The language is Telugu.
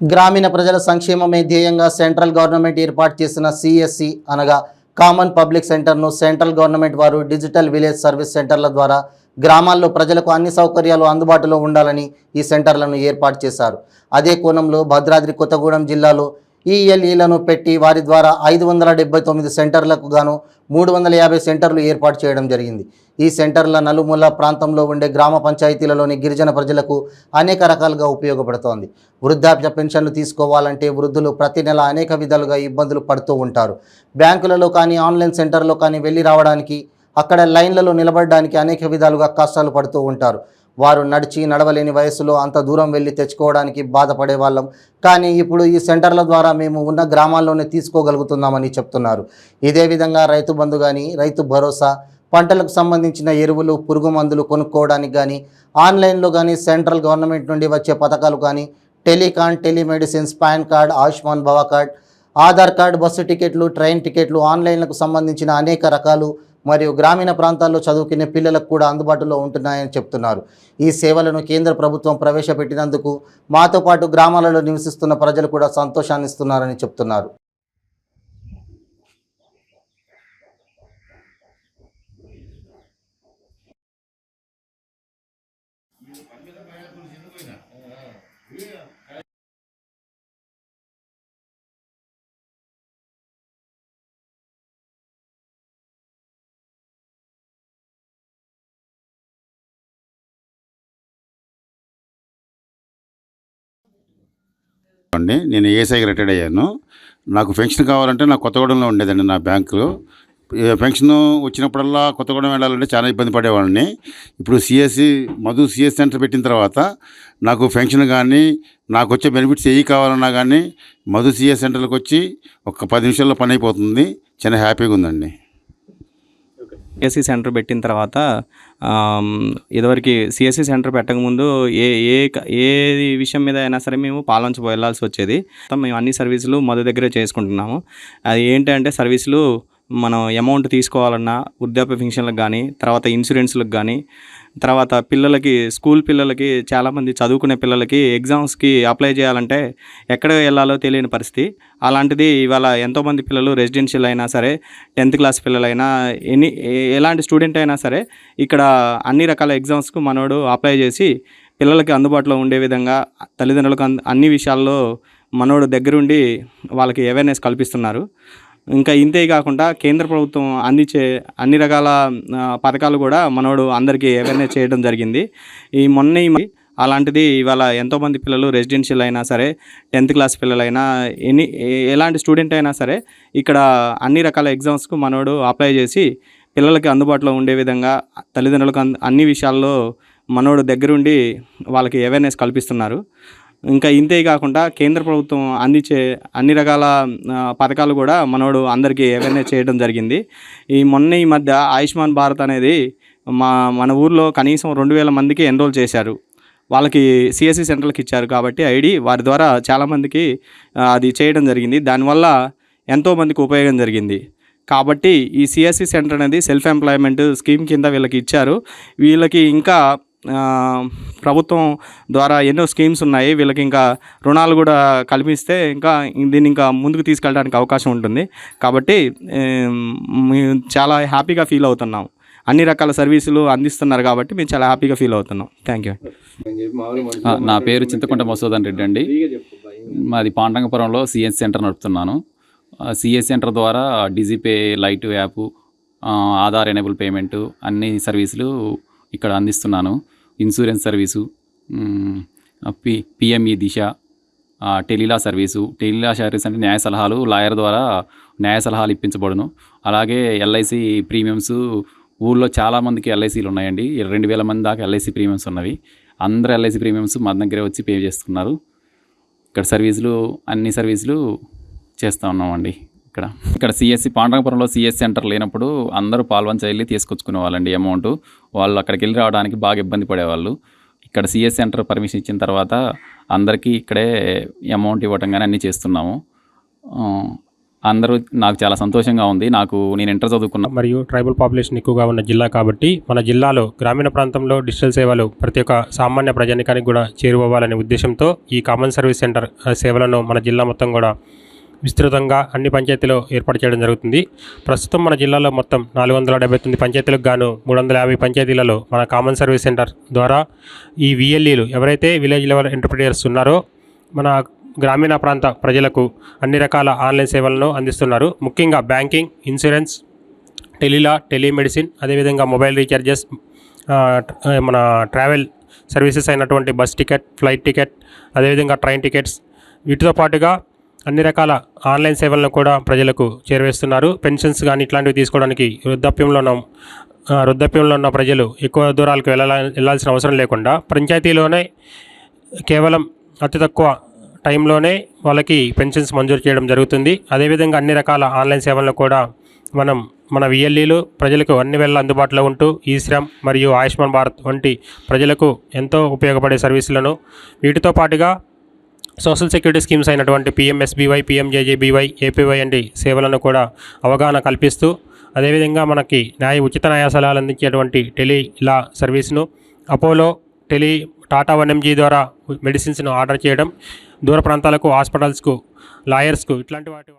గ్రామీణ ప్రజల సంక్షేమమే ధ్యేయంగా సెంట్రల్ గవర్నమెంట్ ఏర్పాటు చేసిన సిఎస్సి అనగా కామన్ పబ్లిక్ సెంటర్ను సెంట్రల్ గవర్నమెంట్ వారు డిజిటల్ విలేజ్ సర్వీస్ సెంటర్ల ద్వారా గ్రామాల్లో ప్రజలకు అన్ని సౌకర్యాలు అందుబాటులో ఉండాలని ఈ సెంటర్లను ఏర్పాటు చేశారు. అదే కోణంలో భద్రాద్రి కొత్తగూడెం జిల్లాలో ఈఎల్ఈలను పెట్టి వారి ద్వారా ఐదు వందల డెబ్బై తొమ్మిది సెంటర్లకు గాను మూడు వందల యాభై సెంటర్లు ఏర్పాటు చేయడం జరిగింది. ఈ సెంటర్ల నలుమూల ప్రాంతంలో ఉండే గ్రామ పంచాయతీలలోని గిరిజన ప్రజలకు అనేక రకాలుగా ఉపయోగపడుతోంది. వృద్ధాప్య పెన్షన్లు తీసుకోవాలంటే వృద్ధులు ప్రతి నెల అనేక విధాలుగా ఇబ్బందులు పడుతూ ఉంటారు. బ్యాంకులలో కానీ ఆన్లైన్ సెంటర్లో కానీ వెళ్ళి రావడానికి అక్కడ లైన్లలో నిలబడడానికి అనేక విధాలుగా కష్టాలు పడుతూ ఉంటారు. వారు నడిచి నడవలేని వయసులో అంత దూరం వెళ్ళి తెచ్చుకోవడానికి బాధపడే వాళ్ళం. కానీ ఇప్పుడు ఈ సెంటర్ల ద్వారా మేము ఉన్న గ్రామాల్లోనే తీసుకోగలుగుతున్నామని చెప్తున్నారు. ఇదే విధంగా రైతు బంధు కానీ రైతు భరోసా పంటలకు సంబంధించిన ఎరువులు పురుగు మందులు కొనుక్కోవడానికి కానీ ఆన్లైన్లో కానీ సెంట్రల్ గవర్నమెంట్ నుండి వచ్చే పథకాలు కానీ టెలికాన్ telemedicines PAN card Ayushman Bhav card Aadhaar card bus tickets train tickets ఆన్లైన్లకు సంబంధించిన అనేక రకాలు మరియు గ్రామీణ ప్రాంతాల్లో చదువుకునే పిల్లలకు కూడా అందుబాటులో ఉంటున్నాయని చెప్తున్నారు. ఈ సేవలను కేంద్ర ప్రభుత్వం ప్రవేశపెట్టినందుకు మాతో పాటు గ్రామాలలో నివసిస్తున్న ప్రజలు కూడా సంతోషాన్నిస్తున్నారని చెప్తున్నారు. అండి నేను ఏసైకి రిటైర్డ్ అయ్యాను. నాకు పెన్షన్ కావాలంటే నాకు కొత్తగూడెంలో ఉండేదండి నా బ్యాంకులో. పెన్షన్ వచ్చినప్పుడల్లా కొత్తగూడెం వెళ్ళాలంటే చాలా ఇబ్బంది పడేవాడిని ఇప్పుడు సిఎస్సి మధు సిఎస్ సెంటర్ పెట్టిన తర్వాత నాకు పెన్షన్ కానీ నాకు వచ్చే బెనిఫిట్స్ ఏవి కావాలన్నా కానీ మధు సిఎస్ సెంటర్కి వచ్చి ఒక పది నిమిషాల్లో పని అయిపోతుంది. చాలా హ్యాపీగా ఉందండి. సిఎస్సి సెంటర్ పెట్టిన తర్వాత ఇదివరకు సిఎస్సి సెంటర్ పెట్టకముందు ఏ ఏ ఏ విషయం మీద అయినా సరే మేము పాలనకు వెళ్ళాల్సి వచ్చేది. మేము అన్ని సర్వీసులు మొదటి దగ్గరే చేసుకుంటున్నాము. అది ఏంటంటే సర్వీసులు మనం అమౌంట్ తీసుకోవాలన్నా వృద్ధాప్య పెన్షన్లకు కానీ తర్వాత ఇన్సూరెన్స్లకు కానీ తర్వాత పిల్లలకి స్కూల్ పిల్లలకి చాలామంది చదువుకునే పిల్లలకి ఎగ్జామ్స్కి అప్లై చేయాలంటే ఎక్కడ వెళ్ళాలో తెలియని పరిస్థితి. అలాంటిది ఇవాళ ఎంతోమంది పిల్లలు రెసిడెన్షియల్ అయినా సరే టెన్త్ క్లాస్ పిల్లలైనా ఎనీ ఎలాంటి స్టూడెంట్ అయినా సరే ఇక్కడ అన్ని రకాల ఎగ్జామ్స్కు మనోడు అప్లై చేసి పిల్లలకి అందుబాటులో ఉండే విధంగా తల్లిదండ్రులకు అన్- అన్ని విషయాల్లో మనోడు దగ్గరుండి వాళ్ళకి అవేర్నెస్ కల్పిస్తున్నారు. ఇంకా ఇంతే కాకుండా కేంద్ర ప్రభుత్వం అందించే అన్ని రకాల పథకాలు కూడా మనోడు అందరికీ అవేర్నెస్ చేయడం జరిగింది. ఈ మొన్న ఈ అలాంటిది ఇవాళ ఎంతోమంది పిల్లలు రెసిడెన్షియల్ అయినా సరే టెన్త్ క్లాస్ పిల్లలైనా ఎనీ ఎలాంటి స్టూడెంట్ అయినా సరే ఇక్కడ అన్ని రకాల ఎగ్జామ్స్కు మనోడు అప్లై చేసి పిల్లలకి అందుబాటులో ఉండే విధంగా తల్లిదండ్రులకు అన్- అన్ని విషయాల్లో మనోడు దగ్గరుండి వాళ్ళకి అవేర్నెస్ కల్పిస్తున్నారు. ఇంకా ఇంతే కాకుండా కేంద్ర ప్రభుత్వం అందించే అన్ని రకాల పథకాలు కూడా మనోడు అందరికీ అవేర్నెస్ చేయడం జరిగింది. ఈ మొన్న ఈ మధ్య ఆయుష్మాన్ భారత్ అనేది మా మన ఊర్లో కనీసం రెండు వేల మందికి ఎన్రోల్ చేశారు. వాళ్ళకి సిఎస్సి సెంటర్లకు ఇచ్చారు కాబట్టి ఐడి వారి ద్వారా చాలామందికి అది చేయడం జరిగింది. దానివల్ల ఎంతోమందికి ఉపయోగం జరిగింది. కాబట్టి ఈ సిఎస్సి సెంటర్ అనేది సెల్ఫ్ ఎంప్లాయ్మెంట్ స్కీమ్ కింద వీళ్ళకి ఇచ్చారు. వీళ్ళకి ఇంకా ప్రభుత్వం ద్వారా ఎన్నో స్కీమ్స్ ఉన్నాయి. వీళ్ళకి ఇంకా రుణాలు కూడా కల్పిస్తే ఇంకా దీన్ని ఇంకా ముందుకు తీసుకెళ్ళడానికి అవకాశం ఉంటుంది. కాబట్టి మేము చాలా హ్యాపీగా ఫీల్ అవుతున్నాం. అన్ని రకాల సర్వీసులు అందిస్తున్నారు కాబట్టి మేము చాలా హ్యాపీగా ఫీల్ అవుతున్నాం. Thank you. నా పేరు చింతకుంట మసూదన్ రెడ్డి అండి. మాది పాండంగపురంలో సిఎస్ సెంటర్ నడుపుతున్నాను. సిఎస్ సెంటర్ ద్వారా DigiPay lite app Aadhaar enable payment అన్ని సర్వీసులు ఇక్కడ అందిస్తున్నాను. Insurance service P PME Disha telelaw service telelaw service అంటే న్యాయ సలహాలు లాయర్ ద్వారా న్యాయ సలహాలు ఇప్పించబడును. అలాగే ఎల్ఐసి ప్రీమియమ్స్ ఊళ్ళో చాలామందికి ఎల్ఐసీలు ఉన్నాయండి. రెండు వేల మంది దాకా ఎల్ఐసి ప్రీమియమ్స్ ఉన్నవి. అందరు ఎల్ఐసి ప్రీమియమ్స్ మా దగ్గరే వచ్చి పే చేస్తున్నారు. ఇక్కడ సర్వీసులు అన్ని సర్వీసులు చేస్తూ ఉన్నామండి. ఇక్కడ. ఇక్కడ సిఎస్సి పాండ్రంగపురంలో సిఎస్సి సెంటర్ లేనప్పుడు అందరూ పాల్వంచ వెళ్ళి తీసుకొచ్చుకునే వాళ్ళండి అమౌంట్. వాళ్ళు అక్కడికి వెళ్ళి రావడానికి బాగా ఇబ్బంది పడేవాళ్ళు. ఇక్కడ సిఎస్ సెంటర్ పర్మిషన్ ఇచ్చిన తర్వాత అందరికీ ఇక్కడే అమౌంట్ ఇవ్వటం కానీ అన్నీ చేస్తున్నాము. అందరూ నాకు చాలా సంతోషంగా ఉంది. నాకు నేను ఇంటర్ చదువుకున్నా మరియు ట్రైబల్ పాపులేషన్ ఎక్కువగా ఉన్న జిల్లా కాబట్టి మన జిల్లాలో గ్రామీణ ప్రాంతంలో డిజిటల్ సేవలు ప్రతి ఒక్క సామాన్య ప్రజానికానికి కూడా చేరువవ్వాలనే ఉద్దేశంతో ఈ కామన్ సర్వీస్ సెంటర్ సేవలను మన జిల్లా మొత్తం కూడా విస్తృతంగా అన్ని పంచాయతీలో ఏర్పాటు చేయడం జరుగుతుంది. ప్రస్తుతం మన జిల్లాలో మొత్తం నాలుగు వందల డెబ్బై తొమ్మిది పంచాయతీలకు గాను మూడు వందల యాభై పంచాయతీలలో మన కామన్ సర్వీస్ సెంటర్ ద్వారా ఈ విఎల్ఈలు ఎవరైతే విలేజ్ లెవెల్ ఎంటర్ప్రినియర్స్ ఉన్నారో మన గ్రామీణ ప్రాంత ప్రజలకు అన్ని రకాల ఆన్లైన్ సేవలను అందిస్తున్నారు. ముఖ్యంగా బ్యాంకింగ్ ఇన్సూరెన్స్ టెలిలా టెలిమెడిసిన్ అదేవిధంగా మొబైల్ రీఛార్జెస్ మన ట్రావెల్ సర్వీసెస్ అయినటువంటి బస్ టికెట్ ఫ్లైట్ టికెట్ అదేవిధంగా ట్రైన్ టికెట్స్. వీటితో పాటుగా అన్ని రకాల ఆన్లైన్ సేవలను కూడా ప్రజలకు చేరవేస్తున్నారు. పెన్షన్స్ కానీ ఇట్లాంటివి తీసుకోవడానికి వృద్ధాప్యంలో ఉన్న వృద్ధాప్యంలో ఉన్న ప్రజలు ఎక్కువ దూరాలకు వెళ్ళాల వెళ్ళాల్సిన అవసరం లేకుండా పంచాయతీలోనే కేవలం అతి తక్కువ టైంలోనే వాళ్ళకి పెన్షన్స్ మంజూరు చేయడం జరుగుతుంది. అదేవిధంగా అన్ని రకాల ఆన్లైన్ సేవలను కూడా మనం మన విఎల్ఈలు ప్రజలకు అన్ని వేళ అందుబాటులో ఉంటూ ఈ శ్రమ్ మరియు ఆయుష్మాన్ భారత్ వంటి ప్రజలకు ఎంతో ఉపయోగపడే సర్వీసులను వీటితో పాటుగా సోషల్ సెక్యూరిటీ స్కీమ్స్ అయినటువంటి పిఎంఎస్బీవై పిఎంజేజేబీవై ఏపీవై వంటి సేవలను కూడా అవగాహన కల్పిస్తూ అదేవిధంగా మనకి న్యాయ ఉచిత న్యాయ అందించేటువంటి tele law సర్వీస్ను Apollo tele Tata one MG ద్వారా మెడిసిన్స్ను ఆర్డర్ చేయడం దూర ప్రాంతాలకు హాస్పిటల్స్కు లాయర్స్కు ఇట్లాంటి వాటి